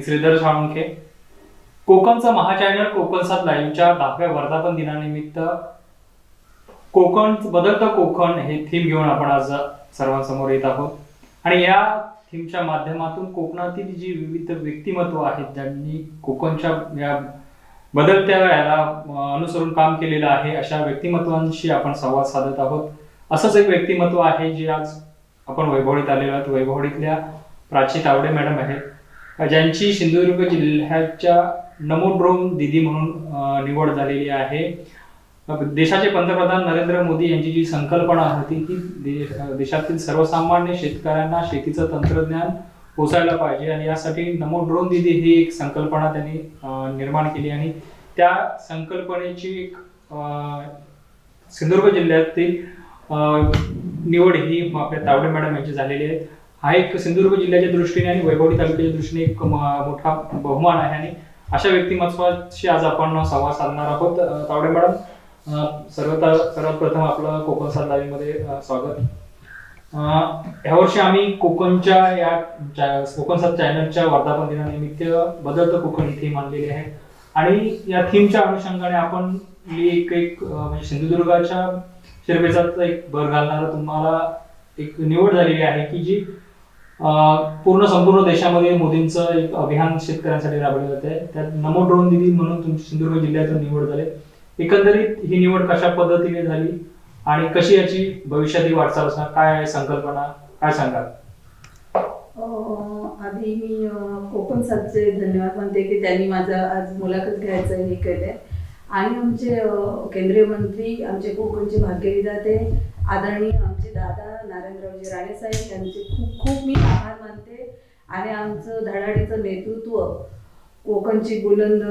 मी श्रीधर साळुंखे. कोकणचं महाचॅनल कोकण सात लाईव्हच्या दहाव्या वर्धापन दिनानिमित्त कोकण बदलतं कोकण हे थीम घेऊन आपण आज सर्वांसमोर येत आहोत. आणि या थीमच्या माध्यमातून कोकणातील जी विविध व्यक्तिमत्व आहेत ज्यांनी कोकणच्या या बदलत्या याला अनुसरून काम केलेलं आहे अशा व्यक्तिमत्वांशी आपण संवाद साधत आहोत. असंच एक व्यक्तिमत्व आहे जे आज आपण वैभवडीत आलेलो आहोत. वैभवडीतल्या प्राची तावडे मॅडम आहेत. ज्यांची सिंधुदुर्ग जिल्ह्याच्या नमोड्रोम दिदी म्हणून निवड झालेली आहे. देशाचे पंतप्रधान नरेंद्र मोदी यांची जी संकल्पना होती की दे- देशातील सर्वसामान्य शेतकऱ्यांना शेतीचं तंत्रज्ञान पोचायला पाहिजे आणि यासाठी नमो ड्रोन दिदी ही एक संकल्पना त्यांनी निर्माण केली आणि त्या संकल्पनेची एक सिंधुदुर्ग जिल्ह्यातील निवड ही आपल्या तावडे मॅडम यांची झालेली आहे. हा एक सिंधुदुर्ग जिल्ह्याच्या दृष्टीने आणि वैभवडी तालुक्याच्या दृष्टीने एक मोठा बहुमान आहे. आणि अशा व्यक्तिमत्वाशी आज आपण संवाद साधणार आहोत. तावडे मॅडम सर्वता सर्वात प्रथम आपलं कोकण सात स्वागत. ह्या वर्षी आम्ही कोकणच्या या कोकण सात चॅनलच्या वर्धापन दिनानिमित्त बदलतं कोकण ही थीम आणलेली आहे. आणि या थीमच्या अनुषंगाने आपण एक एक म्हणजे सिंधुदुर्गाच्या शिरपेचात एक भर घालणारा तुम्हाला एक निवड झालेली आहे की जी पूर्ण संपूर्ण देशामध्ये मोदींचं एक अभियान शेतकऱ्यांसाठी राबवलं जात आहे. त्यात नमो ड्रोन दिदी म्हणून तुमची सिंधुदुर्ग जिल्ह्यातून निवड झाले. एकंदरीत ही निवड कशा पद्धतीने झाली आणि कशी याची भविष्यातील वाटचाल असणार? काय आहे संकल्पना? काय सांगाल? अं, आधी मी कोकण सातचे धन्यवाद म्हणते की त्यांनी माझा आज मुलाखत घ्यायचं हे केलं आणि आमचे केंद्रीय मंत्री आमचे कोकणचे भाग्यविधाते आदरणीय आमचे दादा नारायणरावजी राणे साहेब यांचे खूप खूप मी आभार मानते. आणि आमचं धडाडीचं नेतृत्व कोकणची बुलंद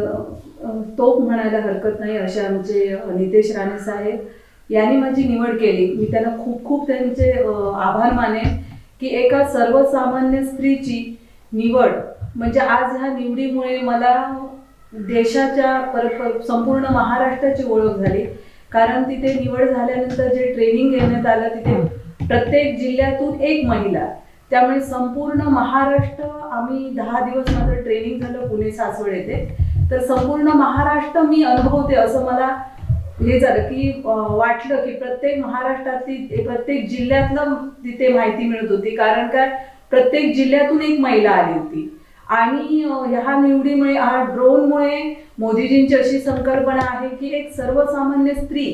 तोप म्हणायला हरकत नाही असे आमचे नितेश राणे साहेब. यांनी माझी निवड केली. मी त्यांना खूप खूप त्यांचे आभार मानेन की एका सर्वसामान्य स्त्रीची निवड म्हणजे आज ह्या निवडीमुळे मला देशाच्या परत परत संपूर्ण महाराष्ट्राची ओळख झाली. कारण तिथे निवड झाल्यानंतर जे ट्रेनिंग घेण्यात आलं तिथे प्रत्येक जिल्ह्यातून एक महिला. त्यामुळे संपूर्ण महाराष्ट्र आम्ही दहा दिवस माझं ट्रेनिंग झालं पुणे सासवड येथे. तर संपूर्ण महाराष्ट्र मी अनुभवते असं मला हे झालं की वाटलं की प्रत्येक महाराष्ट्रातली प्रत्येक जिल्ह्यातलं तिथे माहिती मिळत होती. कारण काय? प्रत्येक जिल्ह्यातून एक महिला आली होती. आणि ह्या निवडीमुळे हा ड्रोनमुळे मोदीजींची अशी संकल्पना आहे की एक सर्वसामान्य स्त्री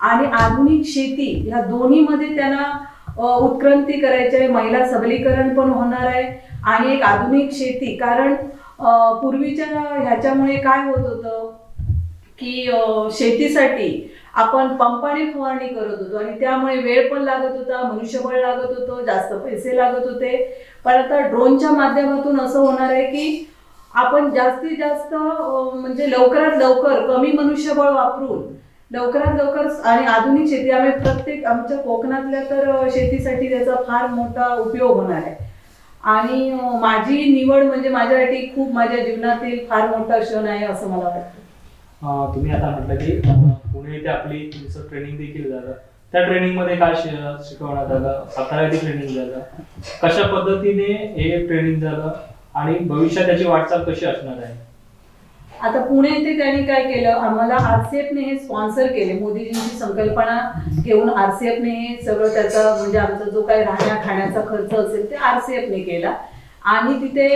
आणि आधुनिक शेती ह्या दोन्हीमध्ये त्यांना उत्क्रांती करायची आहे. महिला सबलीकरण पण होणार आहे आणि एक आधुनिक शेती. कारण पूर्वीच्या ह्याच्यामुळे काय होत होतं की शेतीसाठी आपण पंपाने फवारणी करत होतो आणि त्यामुळे वेळ पण लागत होता मनुष्यबळ लागत होतं जास्त पैसे लागत होते. पण आता ड्रोनच्या माध्यमातून असं होणार आहे की आपण जास्तीत जास्त म्हणजे लवकरात लवकर कमी मनुष्यबळ वापरून लवकरात लवकर आणि आधुनिक शेती आम्ही प्रत्येक आमच्या कोकणातल्या तर शेतीसाठी त्याचा फार मोठा उपयोग होणार आहे. आणि माझी निवड म्हणजे माझ्यासाठी खूप माझ्या जीवनातील फार मोठा क्षण आहे असं मला वाटतं. तुम्ही आता म्हटलं की अं, पुणे इथे आपली ट्रेनिंग देखील झालं त्या ट्रेनिंगमध्ये काय शिकवण्यात आलं सातारा ट्रेनिंग झालं कशा पद्धतीने हे ट्रेनिंग झालं? आणि भविष्यात त्याची वाटचाल कशी असणार आहे? आता पुणे इथे त्यांनी काय केलं? आम्हाला आरसीएफने हे स्पॉन्सर केले. मोदीजींची संकल्पना घेऊन आरसीएफने हे सगळं त्याचा म्हणजे आमचा जो काही राहण्या खाण्याचा खर्च असेल ते आरसीएफने केला. आणि तिथे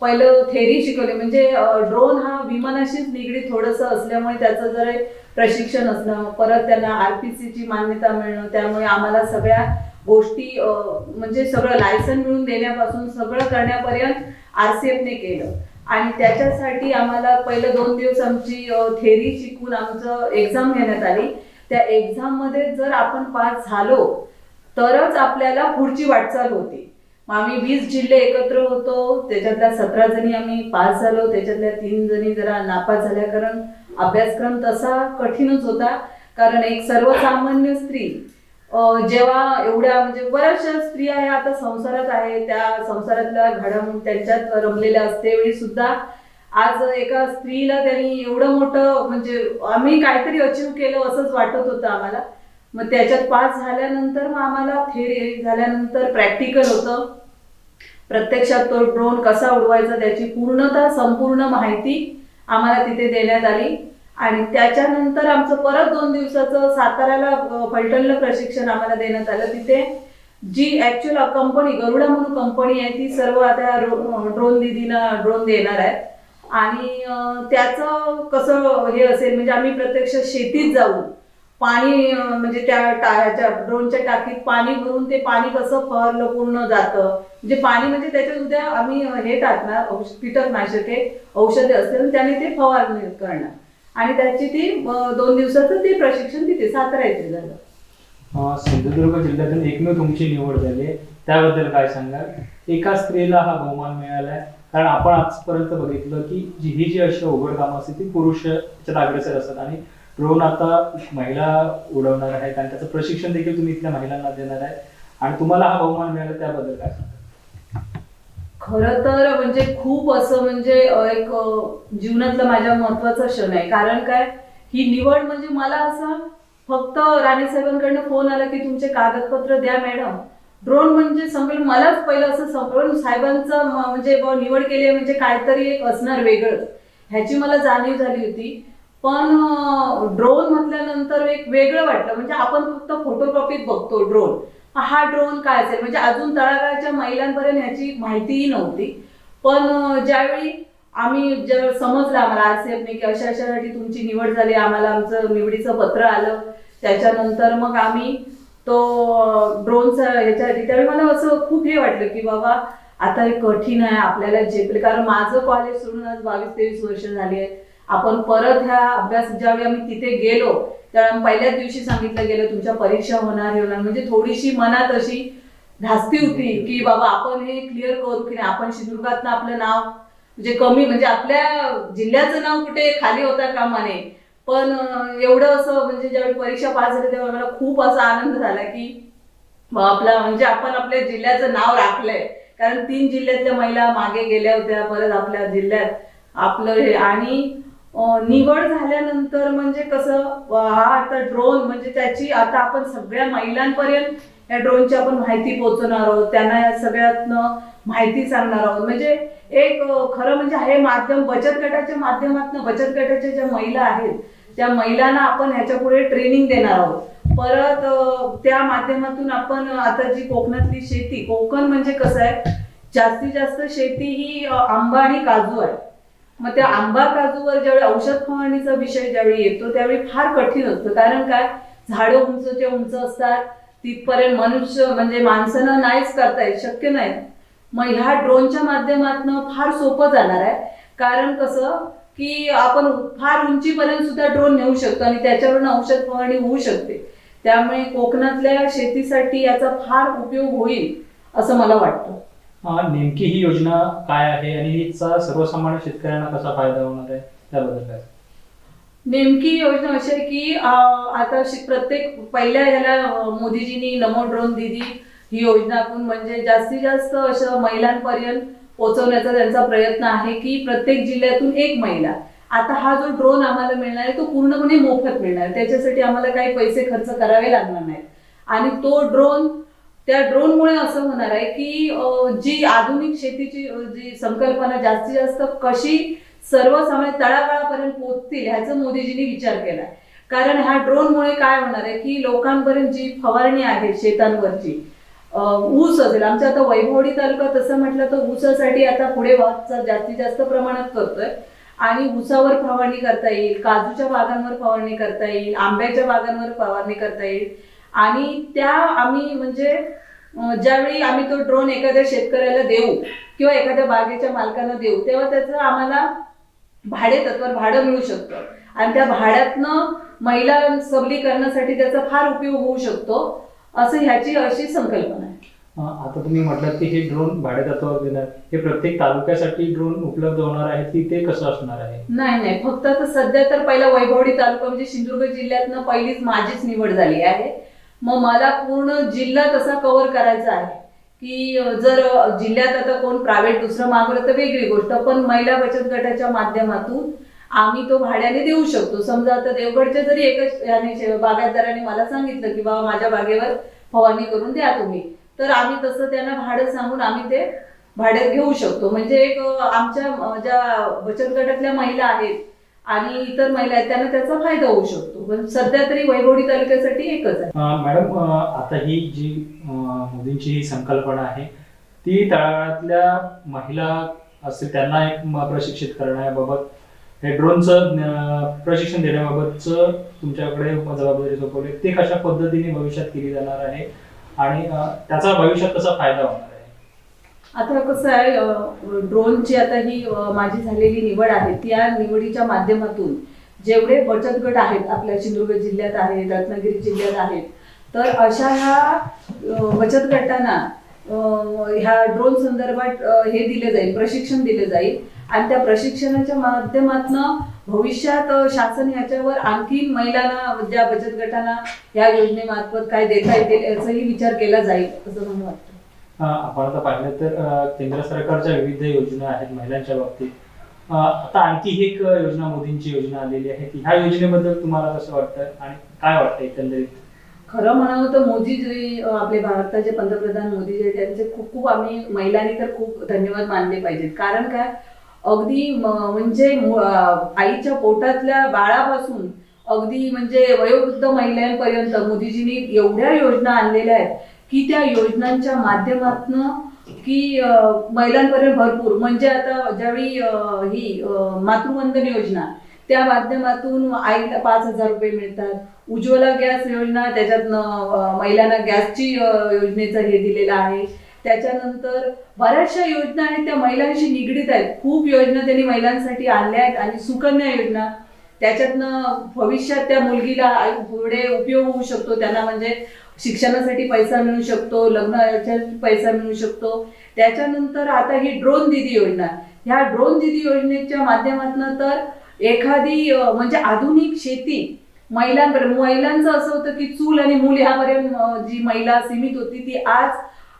पहिलं थेरी शिकवली म्हणजे ड्रोन हा विमानाशीच निगडीत थोडंसं असल्यामुळे त्याचं जर प्रशिक्षण असणं परत त्यांना आरपीसीची मान्यता मिळणं त्यामुळे आम्हाला सगळ्या गोष्टी म्हणजे सगळं लायसन मिळून देण्यापासून सगळं करण्यापर्यंत आरसीएफने केलं. आणि त्याच्यासाठी आम्हाला पहिलं दोन दिवस आमची थेरी शिकून आमचं एक्झाम घेण्यात आली. त्या एक्झाममध्ये जर आपण पास झालो तरच आपल्याला पुढची वाटचाल होती. मग आम्ही वीस जिल्हे एकत्र होतो. त्याच्यातल्या सतरा जणी आम्ही पास झालो. त्याच्यातल्या तीन जणी जरा नापास झाल्या कारण अभ्यासक्रम तसा कठीणच होता. कारण एक सर्वसामान्य स्त्री जेव्हा एवढ्या म्हणजे बऱ्याचशा स्त्रिया ह्या आता संसारात आहे. त्या संसारातल्या घडामोडी त्यांच्यात रमलेल्या असते. वेळी सुद्धा आज एका स्त्रीला त्यांनी एवढं मोठं म्हणजे आम्ही काहीतरी अचीव केलं असंच वाटत होतं आम्हाला. मग त्याच्यात पास झाल्यानंतर मग आम्हाला थेरी झाल्यानंतर प्रॅक्टिकल होतं. प्रत्यक्षात तो ड्रोन कसा उडवायचा त्याची पूर्णतः संपूर्ण माहिती आम्हाला तिथे देण्यात आली. आणि त्याच्यानंतर आमचं परत दोन दिवसाचं साताऱ्याला अ, फलटणला प्रशिक्षण आम्हाला देण्यात आलं. तिथे जी ऍक्च्युअल कंपनी गरुडा म्हणून कंपनी आहे ती सर्व आता ड्रोन दिदीनं ड्रोन देणार आहे. आणि त्याचं कसं हे असेल म्हणजे आम्ही प्रत्यक्ष शेतीत जाऊन पाणी म्हणजे त्या टाळ्याच्या ड्रोनच्या टाकीत पाणी भरून ते पाणी कसं फरलं पूर्ण जातं. म्हणजे पाणी म्हणजे त्याच्यात उद्या आम्ही हे टाकणार कीटकनाशके औषधे असतील त्याने ते फवारणी करणार. आणि त्याची ती दोन दिवसाचं ते प्रशिक्षण तिथे सातारा येथे झालं सिंधुदुर्ग जिल्ह्यातून एकमेव तुमची निवड झाली त्याबद्दल काय सांगाल? एका स्त्रीला हा बहुमान मिळालाय. कारण आपण आजपर्यंत बघितलं की जी ही जी अशी अवघड कामं असते ती पुरुष याच्यात अग्रेसर असतात. आणि ड्रोन आता महिला उडवणार आहेत आणि त्याचं प्रशिक्षण देखील तुम्ही इथल्या महिलांना देणार आहे. आणि तुम्हाला हा बहुमान मिळाला त्याबद्दल काय खर तर म्हणजे खूप असं म्हणजे एक जीवनातलं माझ्या महत्त्वाचा क्षण आहे. कारण काय? ही निवड म्हणजे मला असं फक्त राणे साहेबांकडनं फोन आला की तुमचे कागदपत्र द्या मॅडम. ड्रोन म्हणजे समजेल मलाच पहिलं असं समजून साहेबांचं म्हणजे निवड केली आहे म्हणजे काहीतरी एक असणार वेगळंच ह्याची मला जाणीव झाली होती. पण ड्रोन म्हटल्यानंतर एक वेगळं वाटलं. म्हणजे आपण फक्त फोटोकॉपीत बघतो ड्रोन हा ड्रोन काय असेल? म्हणजे अजून तळागाळच्या महिलांपर्यंत ह्याची माहितीही नव्हती. पण ज्यावेळी आम्ही जर समजलं आम्हाला आर सी एफने की अशा अशासाठी तुमची निवड झाली आम्हाला आमचं निवडीचं पत्र आलं. त्याच्यानंतर मग आम्ही तो ड्रोनचा ह्याच्यासाठी त्यावेळी मला असं खूप हे वाटलं की बाबा आता हे कठीण आहे आपल्याला जे कारण माझं कॉलेज सोडून आज बावीस तेवीस वर्ष झाली आहेत आपण परत ह्या अभ्यास ज्यावेळी आम्ही तिथे गेलो त्यावेळी पहिल्याच दिवशी सांगितलं गेलं तुमच्या परीक्षा होणार होणार. म्हणजे थोडीशी मनात अशी धास्ती होती की बाबा आपण हे क्लिअर करू की नाही? आपण सिंधुदुर्गातनं आपलं नाव म्हणजे कमी म्हणजे आपल्या जिल्ह्याचं नाव कुठे खाली होता कामा नये पण एवढं असं म्हणजे ज्यावेळी परीक्षा पास झाली तेव्हा मला खूप असा आनंद झाला की आपला म्हणजे आपण आपल्या जिल्ह्याचं नाव राखलंय. कारण तीन जिल्ह्यातल्या महिला मागे गेल्या होत्या परत आपल्या जिल्ह्यात आपलं हे आणि निवड झाल्यानंतर म्हणजे कसं हा आता ड्रोन म्हणजे त्याची आता आपण सगळ्या महिलांपर्यंत या ड्रोनची आपण माहिती पोहोचवणार आहोत त्यांना या सगळ्यातनं माहिती सांगणार आहोत. म्हणजे एक खरं म्हणजे हे माध्यम बचत गटाच्या माध्यमातून बचत गटाच्या ज्या महिला आहेत त्या महिलांना आपण ह्याच्या पुढे ट्रेनिंग देणार आहोत. परत त्या माध्यमातून आपण आता जी कोकणातली शेती कोकण म्हणजे कसं आहे जास्तीत जास्त शेती ही आंबा आणि काजू आहे. मग त्या आंबा काजूवर ज्यावेळी औषध फवारणीचा विषय ज्यावेळी येतो त्यावेळी फार कठीण असतं. कारण काय? झाडं उंचच्या उंच असतात. तिथपर्यंत मनुष्य म्हणजे माणसानं नाहीच करता येत शक्य नाही. मग ह्या ड्रोनच्या माध्यमातून फार सोपं जाणार आहे. कारण कसं? की आपण फार उंचीपर्यंत सुद्धा ड्रोन नेऊ शकतो आणि त्याच्यावरून औषध फवारणी होऊ शकते. त्यामुळे कोकणातल्या शेतीसाठी याचा फार उपयोग होईल असं मला वाटतं. नेमकी ही योजना काय आहे आणि हिचा सर्वसामान्य शेतकऱ्यांना कसा फायदा होणार आहे त्याबद्दल काय? नेमकी योजना अशी आहे की आता प्रत्येक पहिल्या ह्याला मोदीजींनी नमो ड्रोन दिदी ही योजना आपण म्हणजे जास्तीत जास्त असं महिलांपर्यंत पोहोचवण्याचा त्यांचा प्रयत्न आहे की प्रत्येक जिल्ह्यातून एक महिला. आता हा जो ड्रोन आम्हाला मिळणार आहे तो पूर्णपणे मोफत मिळणार आहे. त्याच्यासाठी आम्हाला काही पैसे खर्च करावे लागणार नाहीत. आणि तो ड्रोन त्या ड्रोनमुळे असं होणार आहे की जी आधुनिक शेतीची जी संकल्पना जास्तीत जास्त कशी सर्वसामान्य तळागाळापर्यंत पोहोचतील ह्याचा मोदीजींनी विचार केला कारण ह्या ड्रोनमुळे काय होणार आहे की लोकांपर्यंत जी फवारणी आहे शेतांवरची ऊस असेल आमच्या आता वैभवडी तालुका तसं म्हटलं तर ऊसासाठी आता पुढे वाटचाल जास्तीत जास्त प्रमाणात करतोय. आणि ऊसावर फवारणी करता येईल काजूच्या बागांवर फवारणी करता येईल आंब्याच्या बागांवर फवारणी करता येईल. आणि त्या आम्ही म्हणजे ज्यावेळी आम्ही तो ड्रोन एखाद्या शेतकऱ्याला देऊ किंवा एखाद्या बागेच्या मालकांना देऊ तेव्हा त्याचं आम्हाला भाडे तत्वावर भाडं मिळू शकतं. आणि त्या भाड्यातनं महिला सबलीकरणासाठी त्याचा फार उपयोग होऊ शकतो असं ह्याची अशी संकल्पना आहे. आता तुम्ही म्हटलात की हे ड्रोन भाडेतत्वावर देणार. हे प्रत्येक तालुक्यासाठी ड्रोन उपलब्ध होणार आहे की ते कसं असणार आहे? नाही नाही. फक्त आता सध्या तर पहिला वैभवडी तालुका म्हणजे सिंधुदुर्ग जिल्ह्यातनं पहिलीच माझीच निवड झाली आहे. मग मला पूर्ण जिल्हा तसा कव्हर करायचा आहे. की जर जिल्ह्यात आता कोण प्रायव्हेट दुसरं मागलं तर वेगळी गोष्ट. पण महिला बचत गटाच्या माध्यमातून आम्ही तो भाड्याने देऊ शकतो. समजा आता देवगडच्या जरी एकच याने बागायतदाराने मला सांगितलं की बाबा माझ्या बागेवर फवारणी करून द्या तुम्ही. तर आम्ही तसं त्यांना भाडं सांगून आम्ही ते भाड्यात घेऊ शकतो. म्हणजे एक आमच्या ज्या बचत गटातल्या महिला आहेत आणि इतर महिला आहेत त्यांना त्याचा फायदा होऊ शकतो. पण सध्या तरी वैभवडी तालुक्यासाठी एकच आहे. मॅडम आता ही जी मोदींची ही संकल्पना आहे ती तळागाळातल्या महिला असतील त्यांना एक प्रशिक्षित करण्याबाबत हे ड्रोनचं प्रशिक्षण देण्याबाबतचं तुमच्याकडे जबाबदारी सोपवली ते कशा पद्धतीने भविष्यात केली जाणार आहे? आणि त्याचा भविष्यात कसा फायदा होणार आता कसं आहे ड्रोनची आता ही माझी झालेली निवड आहे त्या निवडीच्या माध्यमातून जेवढे बचत गट आहेत आपल्या सिंधुदुर्ग जिल्ह्यात आहेत रत्नागिरी जिल्ह्यात आहेत तर अशा ह्या बचत गटांना ह्या ड्रोन संदर्भात हे दिले जाईल प्रशिक्षण दिले जाईल. आणि त्या प्रशिक्षणाच्या माध्यमातून भविष्यात शासन याच्यावर आणखीन महिलांना ज्या बचत गटांना या योजनेमार्फत काय देता येतील याचाही विचार केला जाईल असं मला वाटतं. आपण आता पाहिलं तर केंद्र सरकारच्या विविध योजना आहेत महिलांच्या बाबतीत. आता आणखी एक योजना मोदींची योजना आलेली आहे. ती ह्या योजनेबद्दल तुम्हाला कसं वाटतं आणि काय वाटतं एकंदरीत? खरं म्हणावं तर मोदी जी आपले भारताचे पंतप्रधान मोदी जे आहेत, त्यांचे खूप खूप आम्ही महिलांनी तर खूप धन्यवाद मानले पाहिजेत. कारण काय? अगदी म्हणजे आईच्या पोटातल्या बाळापासून अगदी म्हणजे वयोवृद्ध महिलांपर्यंत मोदीजींनी एवढ्या योजना आणलेल्या आहेत की त्या योजनांच्या माध्यमातून की महिलांपर्यंत भरपूर. म्हणजे आता ज्यावेळी ही मातृवंदन योजना त्या माध्यमातून आईला पाच हजार रुपये मिळतात. उज्ज्वला गॅस योजना त्याच्यातनं महिलांना गॅसची योजनेचं हे दिलेलं आहे. त्याच्यानंतर बऱ्याचशा योजना आहेत त्या महिलांशी निगडीत आहेत. खूप योजना त्यांनी महिलांसाठी आणल्या आहेत आणि सुकन्या योजना. त्याच्यातनं भविष्यात त्या मुलगीला आई- पुढे उपयोग होऊ शकतो. त्यांना म्हणजे शिक्षणासाठी पैसा मिळू शकतो लग्नाच्या पैसा मिळू शकतो. त्याच्यानंतर आता ही ड्रोन दिदी योजना. ह्या ड्रोन दिदी योजनेच्या माध्यमातून तर एखादी म्हणजे आधुनिक शेती महिलांपर्यंत महिलांचं असं होतं की चूल आणि मूल ह्यापर्यंत जी महिला सीमित होती ती आज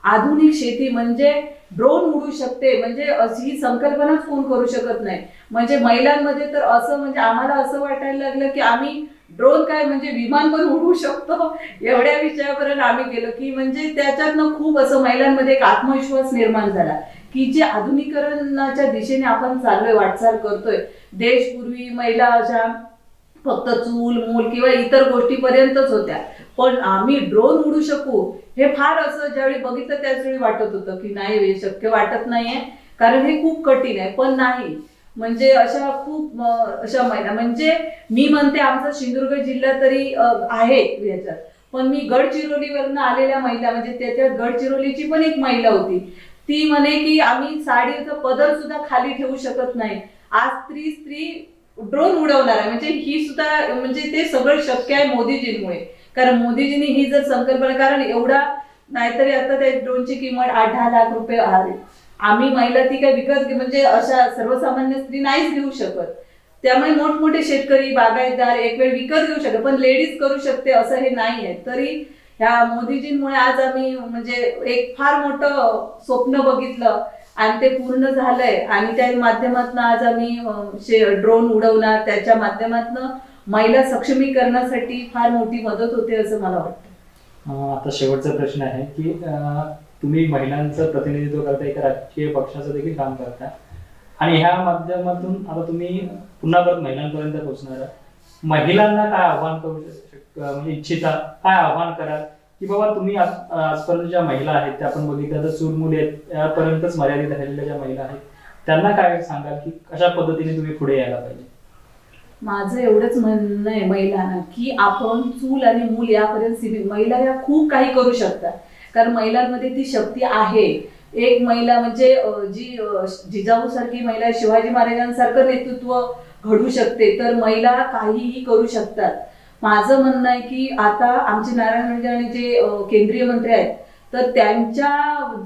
आधुनिक शेती म्हणजे ड्रोन उडू शकते. म्हणजे अशी ही संकल्पनाच कोण करू शकत नाही. म्हणजे महिलांमध्ये तर असं म्हणजे आम्हाला असं वाटायला लागलं की आम्ही ड्रोन काय म्हणजे विमान पण उडवू शकतो. एवढ्या विषयापर्यंत आम्ही गेलो की म्हणजे त्याच्यातनं खूप असं महिलांमध्ये एक आत्मविश्वास निर्माण झाला. की जे आधुनिकरणाच्या दिशेने आपण चाललोय वाटचाल करतोय देश पूर्वी महिला अशा फक्त चूल मूल किंवा इतर गोष्टीपर्यंतच होत्या. पण आम्ही ड्रोन उडू शकू हे फार असं ज्यावेळी बघितलं त्याच वेळी वाटत होतं की नाही हे शक्य वाटत नाहीये. कारण हे खूप कठीण आहे. पण नाही म्हणजे अशा खूप अशा महिला म्हणजे मी म्हणते आमचा सिंधुदुर्ग जिल्हा तरी आहे याच्यात. पण मी गडचिरोलीवरनं आलेल्या महिला म्हणजे त्याच्यात गडचिरोलीची पण एक महिला होती. ती म्हणे की आम्ही साडीचा पदर सुद्धा खाली ठेवू शकत नाही. आज स्त्री स्त्री ड्रोन उडवणार आहे. म्हणजे ही सुद्धा म्हणजे ते सगळं शक्य आहे मोदीजींमुळे. कारण मोदीजींनी ही जर संकल्पना कारण एवढा नाहीतरी आता त्या ड्रोनची किंमत आठ दहा लाख रुपये आहे. आम्ही महिला ती काय विकत म्हणजे अशा सर्वसामान्य स्त्री नाहीच घेऊ शकत. त्यामुळे मोठमोठे शेतकरी बागायतदार एक वेळ विकत घेऊ शकत पण लेडीज करू शकते असं हे नाही आहे तरी ह्या मोदीजींमुळे आज आम्ही म्हणजे एक फार मोठं स्वप्न बघितलं आणि ते पूर्ण झालंय. आणि त्या माध्यमातून आज आम्ही ड्रोन उडवणार त्याच्या माध्यमातून महिला सक्षमीकरणासाठी फार मोठी मदत होते असं मला वाटतं. आता शेवटचा प्रश्न आहे की तुम्ही महिलांचं प्रतिनिधित्व करता एका राजकीय पक्षाचं देखील काम करता. आणि ह्या माध्यमातून आता तुम्ही पुन्हा परत महिलांपर्यंत पोहोचणार महिलांना काय आव्हान करू शक- म्हणजे इच्छिता काय आव्हान कराल? की बाबा तुम्ही आजपर्यंत ज्या महिला आहेत त्या आपण बघितल्या तर चूल आहेत यापर्यंतच मर्यादित राहिलेल्या ज्या महिला आहेत त्यांना काय सांगाल की कशा पद्धतीने तुम्ही पुढे यायला पाहिजे? माझं एवढंच म्हणणं आहे महिलांना की आपण चूल आणि मूल यापर्यंत सीमित महिला या खूप काही करू शकतात. कारण महिलांमध्ये ती शक्ती आहे. एक महिला म्हणजे जी जिजाऊ सारखी महिला शिवाजी महाराजांसारखं नेतृत्व घडू शकते तर महिला काहीही करू शकतात. माझं म्हणणं आहे की आता आमचे नारायण राणे आणि जे केंद्रीय मंत्री आहेत तर त्यांच्या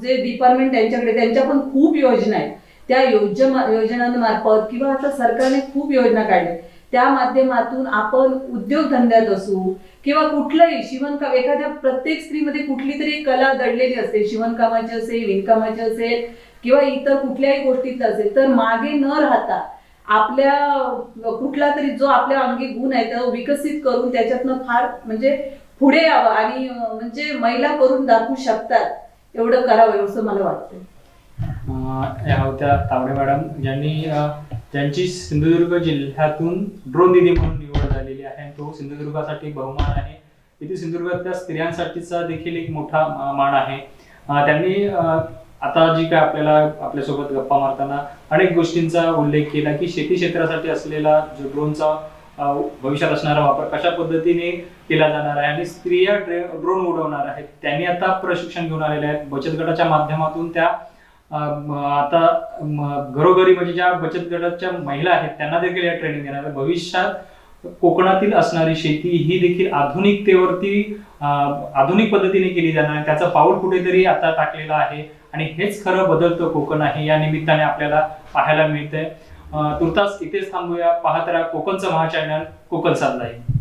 जे डिपार्टमेंट त्यांच्याकडे त्यांच्या पण खूप योजना आहेत. त्या योजना योजनांमार्फत किंवा आता सरकारने खूप योजना काढल्या. त्या माध्यमातून आपण उद्योगधंद्यात असू किंवा कुठलंही शिवणकाम एखाद्या प्रत्येक स्त्रीमध्ये कुठली तरी कला दडलेली असते शिवणकामाची असेल विणकामाची असेल किंवा इतर कुठल्याही गोष्टीतलं असेल तर मागे न राहता आपल्या कुठला तरी जो आपल्या अंगी गुण आहे तो विकसित करून त्याच्यातनं फार म्हणजे पुढे यावं आणि म्हणजे महिला करून दाखवू शकतात. एवढं करावं असं मला वाटतं या होत्या तावडे मॅडम. यांनी ज्यांची सिंधुदुर्ग जिल्ह्यातून ड्रोन दिदी म्हणून निवड झालेली आहे. तो सिंधुदुर्गासाठी बहुमान आहे. इथे सिंधुदुर्गातल्या स्त्रियांसाठीचा देखील एक मोठा मान आहे. त्यांनी आता जी काय आपल्याला आपल्यासोबत गप्पा मारताना अनेक गोष्टींचा उल्लेख केला की शेती क्षेत्रासाठी असलेला जो ड्रोनचा भविष्यात असणारा वापर कशा पद्धतीने केला जाणार आहे आणि स्त्रिया ड्रोन उडवणार आहेत त्यांनी आता प्रशिक्षण घेऊन आलेले आहेत. बचत गटाच्या माध्यमातून त्या आता घरोघरी म्हणजे ज्या बचत गटाच्या महिला आहेत त्यांना देखील या ट्रेनिंग देणार आहे भविष्यात कोकणातील असणारी शेती ही देखील आधुनिकतेवरती आधुनिक पद्धतीने केली जाणार. आहे त्याचं पाऊल कुठेतरी आता टाकलेलं आहे. आणि हेच खरं बदलतं कोकण आहे या निमित्ताने आपल्याला पाहायला मिळतंय. तुर्तास इथेच थांबूया. पाहत राहा कोकणचं महा चॅनल कोकण आहे